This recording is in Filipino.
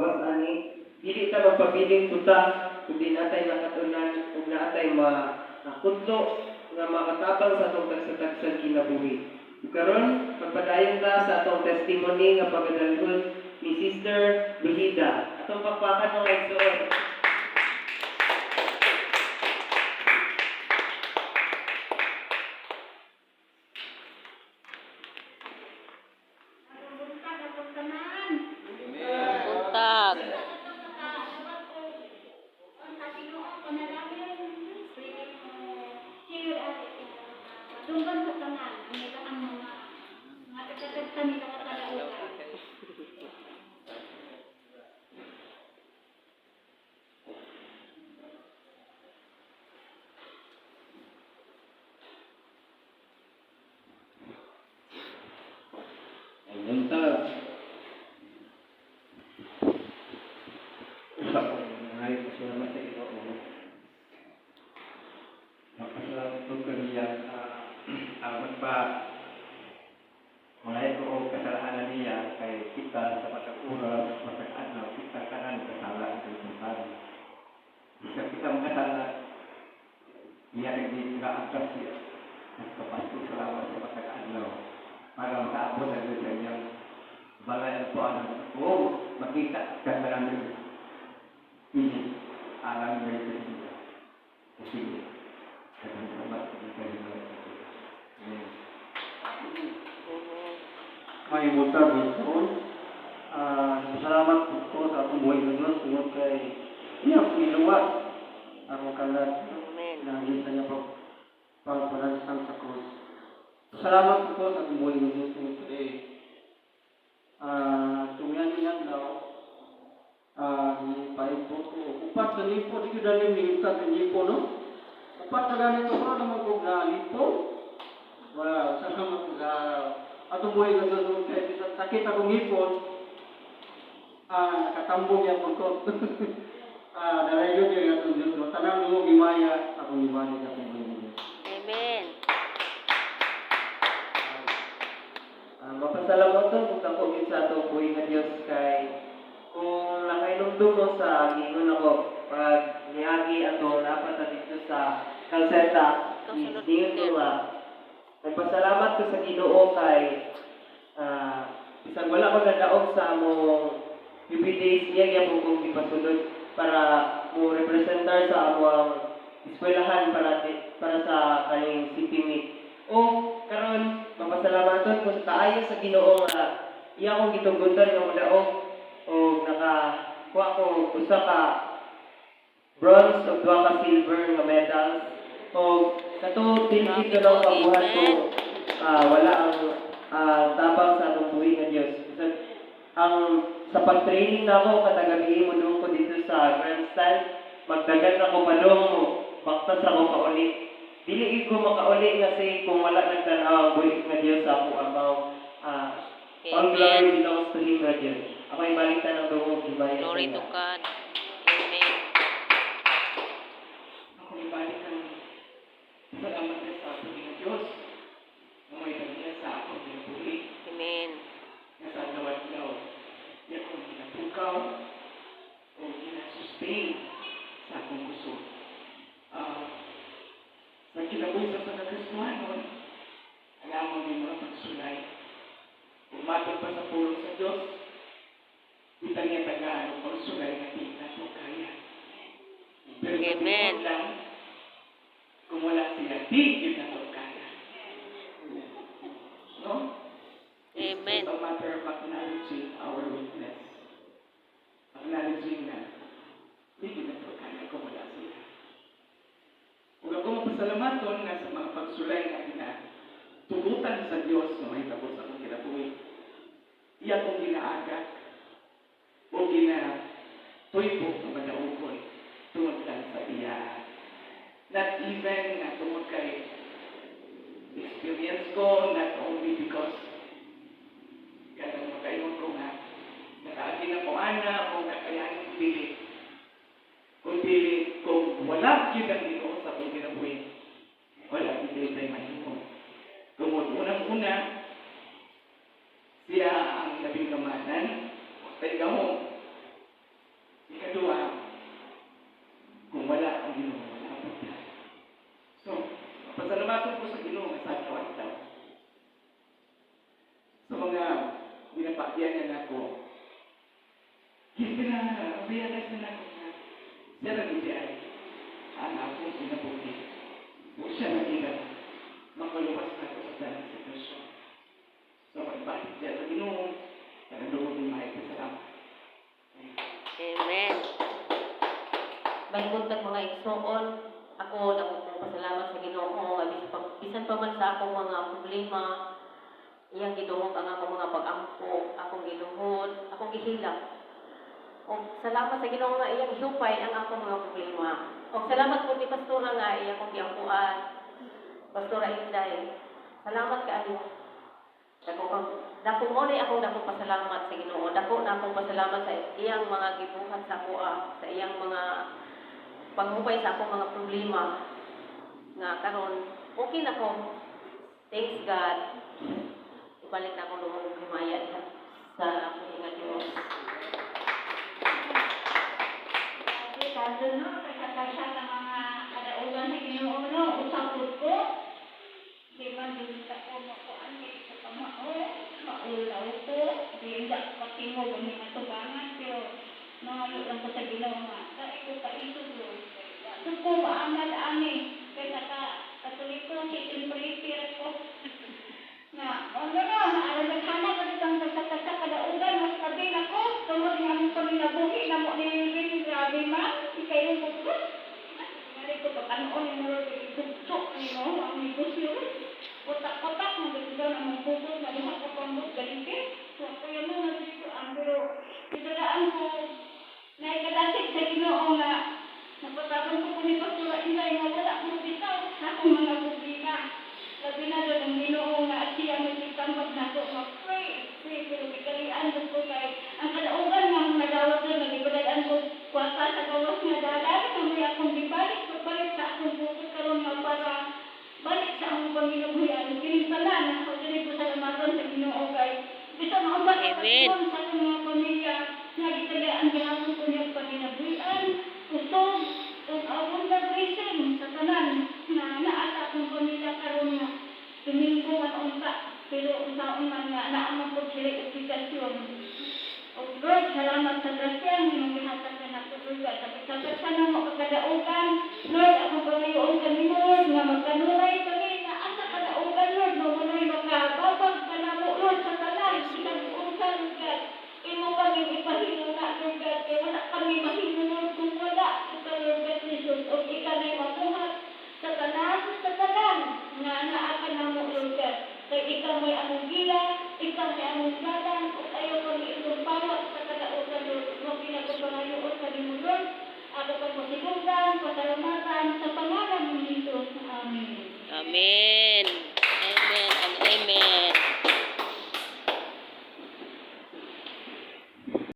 gawas ani dili ta magpabiling tuta kundi natay nakatunan ug natay ma nakudlo nga makatabang sa atong tagsatagsan kinabuhi. Karon magpadayon ta sa atong testimony nga pagdalhon ni Sister Brigida. Atong pakpakan mga igsoon. Buntag. Tungkol sa tanan, nila ang mga mga tagatagta nila katalautan. Ayun ta. Usap ko ngayon ko siya sa ito. Makasalamat ko kaniya amat pa mga ito o kasalanan niya kay kita sa matag-uras, matag-anaw, kita kanan kasalanan sa itong tao. Bisa kita makasala, niya nagdi nga angkas siya. Nagkapasto salamat sa matag-anaw para makaabot na doon sa inyong balay po ano. Oo, makita ka na namin. Hindi, alam mo ito siya. Kasi, sa inyong Amen. may buta dito. Ah, salamat po sa akong buhay ng Diyos tungkol kay iya iluwat ang kalat Amen. na kita niya po pagpalasan sa krus. Salamat po sa akong buhay ng Diyos tungkol kay ah tumiyan niya daw ah ni paip po ko. Upat sa lipo, di ko sa lipo, no? Upat na ganito ko naman ko na lipo. Wala, salamat po sa atong buhay ng Diyos kay sa sakit akong ipon. Ah, nakatambong yan ko. ah, dalayo niya atong Diyos. no? Tanang mo gimaya akong sa Diyos. Amen. Ah, mapasalamatan kung ako sa atong buhay nga Dios kay kung nakainumdum mo sa gingon ako pag niagi ato dapat na dito sa kalseta Kasunod is ko din. nga nagpasalamat ko sa Ginoo kay ah isang wala ko nadaog sa among UP days niya gyapon kong ipasunod para mo representar sa among eskwelahan para para sa kaning city meet. O karon mapasalamaton ko sa kaayo sa Ginoo nga iya akong gitugutan nga modaog o naka kuha ko usa ka bronze ug duha ka silver nga medals o kato tindig ko lang kabuhat ko ah, wala ang ah, tabang sa atong buhi nga Dios. Bisan ang sa pag-training na ako katagabi mo doon ko dito sa grandstand magdagan ako palong baktas ako kauli dili ko makauli nga say kung wala nagtanaw ang buhi nga Dios sa ako amaw ah all glory belongs to Him nga Dios. Ako ay balitan ng dungog Glory to God. Amen. Ako ibalik ang salamat ka sa ating ng Diyos. Na may pagkila sa ako ng buhay. Amen. Na sa nawat daw. Yan kong ginapukaw o ginasustain sa akong gusto. Ah, sa kinabuhi sa pagkakasuhanon, ang among din mga pagsulay. Umatag pa sa pulong sa Diyos, kita niya tagaan o pagsulay na di na kaya. Pero Amen. lang, mapasalamaton nga sa mga pagsulay na gina, tugutan sa Diyos na may tapos akong kinabuhi. Iya kong ginaagak o gina tuipo ng madaugoy tungod lang sa iya. Not even na tungod kay experience ko, not only because Ganun makayon ko nga, nakaagi na ko ana o nakayanin ko dili. Kung wala yun ang ginoo sa kong ginabuhi, wala dili tayo mahimo. Kung unang-una, siya ang nabingamanan, tayo mo, Pinabayaan na ako na hindi ay anak ko pinabuti. O siya na ila makaluwas na ako sa sa Ginoo, para doon din maipasalamat. Amen. Baybuntag mga igsoon, ako dako kong pasalamat sa Ginoo bisan pa, man sa akong mga problema, iyang gidungog ang akong mga pag-ampo, akong giluhod, akong gihilak. O salamat sa Ginoo nga iyang hupay ang akong mga problema. O salamat po ni Pastora nga iyang akong giampuan. Pastora Inday. Salamat kaayo. Dako kang dako mo ni akong dako pasalamat sa Ginoo. Dako na akong pasalamat sa iyang mga gibuhat sa ako sa iyang mga panghupay sa akong mga problema nga karon okay na ko. Thanks God. Ibalik na akong lumong himaya diha sa akong nga Dios. Kaso no, kasakasa ng mga kadaugan sa Ginoo no, usapot ko. Di man din sa ko makuan kay sa pamao, maulaw ko, di hindi ako patingo kami nga tubangan, pero nangalo lang ko sa Ginoo nga, ko kaisog yun. Ito ko, maamal ani, kaya naka, katoliko, kitin prepare ko. Na, ano na, naalaghanan ko ditang kasakasa kadaugan, mas kabi na ko, tungkol nga mo kami nabuhi na mo ni Rin, grabe man, ikay yung buklo. Nari ko pa kanon yung mga ituktok ni mo, ang negosyo. Kotak-kotak, magaganda na mga buklo, na lumak ko buklo, galite. So, kaya mo na dito, ang pero, italaan ko, naikadasik sa ginoo nga, napatapon ko po ni Pastora Inday, nga wala mo bitaw, sa akong mga problema. Labi na doon ang ginoo nga siya may itambag na ko mag-pray. Pray, pero ikalian doon ko kay ang kalaugan nga mga dawat doon, nagibadayan ko kwasa sa gawas nga dalan, kami akong gibalik, pagbalik sa akong bukod karon nga para balik sa akong panginoon. Kini pala, nako dili ko salamatan sa ginoo kay bisa maubat Amen. sa akong mga pamilya nga gitagayaan gihapon ko niyang panginabuhian, usog, ug abundant blessing sa tanan na naa sa akong pamilya karon nga tumingko man unta pero unsaon man nga naa man pud sila obligasyon. O Lord, salamat sa grasya ng imong gihatag sa natulugan sa pagkasat sa nang makakadaugan. Lord, akong pamayoon kami Lord nga magkanulay kami na asa kadaugan Lord na mo Lord sa tanan sinag-unsan God. Imo kami ipahilo na Lord God kay wala kami mahilo Lord kung wala ikaw Lord God Jesus o ikaw na mabuhat sa tanan sa tanan nga naa ka na mo Lord God. Kay ikaw may among gila, ikaw may among dalan, o ayaw kami itong bawat sa kadaugan Lord. Mo pinagpapalayoon sa mo Lord. Ako pa mo sigungdan, pasalamatan sa pangalan ni Jesus. Amen. Amen.